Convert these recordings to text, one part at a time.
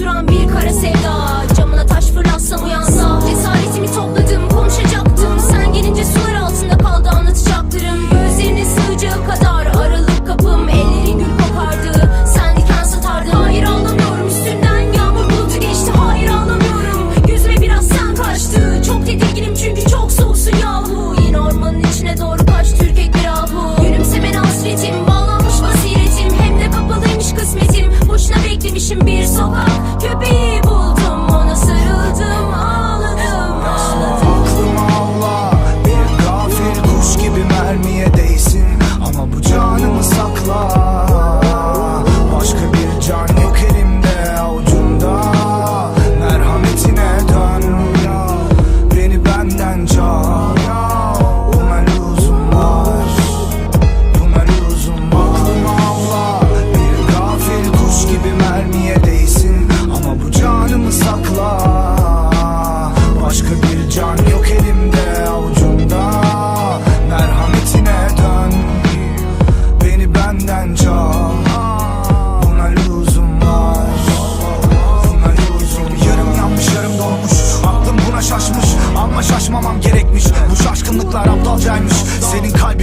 duran bir kara sevda.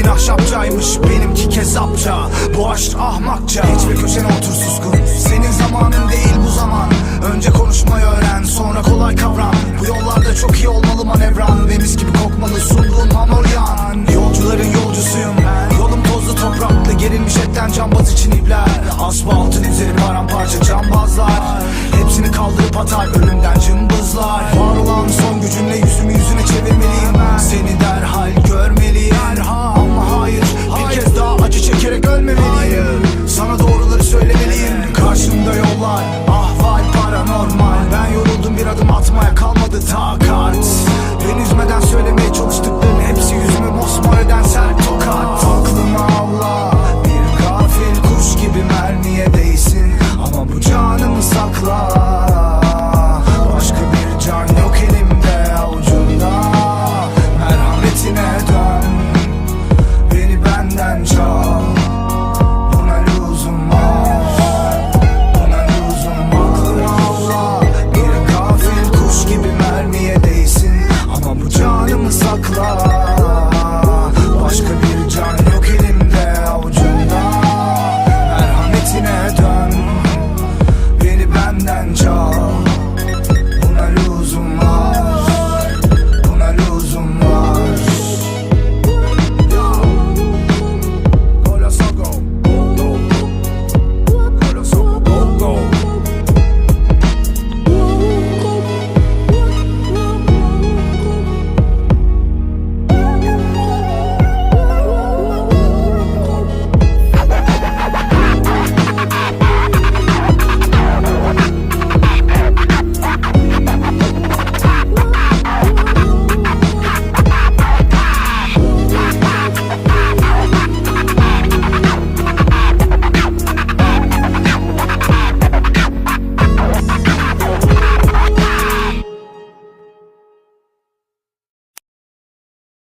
Aşk benimki kezapça. Bu aşk ahmakça Geç bir köşene otur suskun. Senin zamanın değil bu zaman. Önce konuşmayı öğren sonra kolay kavram Bu yollarda çok iyi olmalı manevran. Ve mis gibi kokmalı sunduğun mamulyan Yolcuların yolcusuyum ben. Yolum tozlu topraklı gerilmiş etten cambaz için ipler. Asfaltın üzeri paramparça cambazlar. Hepsini kaldırıp atar ölümden cımbızlar